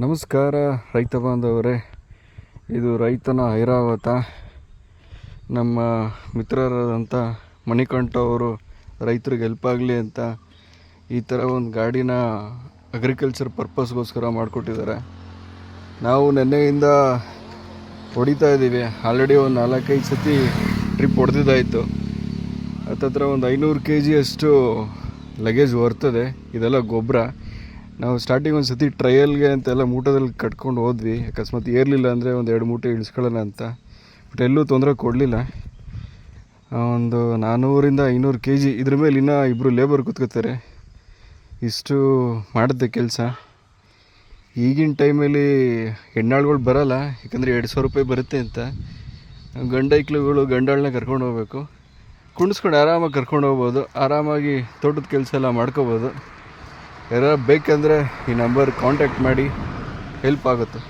ನಮಸ್ಕಾರ, ರೈತ ಬಾಂಧವರೇ. ಇದು ರೈತನ ಐರಾವತ. ನಮ್ಮ ಮಿತ್ರರಾದಂಥ ಮಣಿಕಂಠ ಅವರು ರೈತರಿಗೆ ಹೆಲ್ಪ್ ಆಗಲಿ ಅಂತ ಈ ಥರ ಒಂದು ಗಾಡಿನ ಅಗ್ರಿಕಲ್ಚರ್ ಪರ್ಪಸ್ಗೋಸ್ಕರ ಮಾಡಿಕೊಟ್ಟಿದ್ದಾರೆ. ನಾವು ನೆನ್ನೆಯಿಂದ ಹೊಡಿತಾ ಇದ್ದೀವಿ. ಆಲ್ರೆಡಿ ಒಂದು ನಾಲ್ಕೈದು ಸತಿ ಟ್ರಿಪ್ ಹೊಡೆದಿದ್ದಾಯಿತು. ಹತ್ತತ್ರ ಒಂದು ಐನೂರು ಕೆ ಜಿಯಷ್ಟು ಲಗೇಜ್ ಬರ್ತದೆ ಇದೆಲ್ಲ ಗೊಬ್ಬರ. ನಾವು ಸ್ಟಾರ್ಟಿಂಗ್ ಒಂದು ಸತಿ ಟ್ರಯಲ್ಗೆ ಅಂತೆಲ್ಲ ಮೂಟದಲ್ಲಿ ಕಟ್ಕೊಂಡು ಹೋದ್ವಿ. ಅಕಸ್ಮಾತ್ ಏರಲಿಲ್ಲ ಅಂದರೆ ಒಂದು ಎರಡು ಮೂಟೆ ಇಳಿಸ್ಕೊಳ್ಳೋಣ ಅಂತ. ಬಟ್ ಎಲ್ಲೂ ತೊಂದರೆ ಕೊಡಲಿಲ್ಲ. ಒಂದು ನಾನ್ನೂರಿಂದ ಐನೂರು ಕೆ ಜಿ ಇದ್ರ ಮೇಲೆ ಇನ್ನೂ ಇಬ್ಬರು ಲೇಬರ್ ಕೂತ್ಕೋತಾರೆ. ಇಷ್ಟು ಮಾಡಿದ್ದೆ ಕೆಲಸ. ಈಗಿನ ಟೈಮಲ್ಲಿ ಹೆಣ್ಣಾಳುಗಳು ಬರಲ್ಲ, ಯಾಕಂದರೆ ಎರಡು ಸಾವಿರ ರೂಪಾಯಿ ಬರುತ್ತೆ ಅಂತ. ಗಂಡೈಕ್ಳುಗಳು ಗಂಡಾಳನ್ನ ಕರ್ಕೊಂಡು ಹೋಗ್ಬೇಕು. ಕುಣಿಸ್ಕೊಂಡು ಆರಾಮಾಗಿ ಕರ್ಕೊಂಡು ಹೋಗ್ಬೋದು. ಆರಾಮಾಗಿ ತೋಟದ ಕೆಲಸ ಎಲ್ಲ ಮಾಡ್ಕೋಬೋದು. ಯಾರು ಬೇಕಂದರೆ ಈ ನಂಬರ್ ಕಾಂಟ್ಯಾಕ್ಟ್ ಮಾಡಿ ಹೆಲ್ಪ್ ಆಗುತ್ತೆ.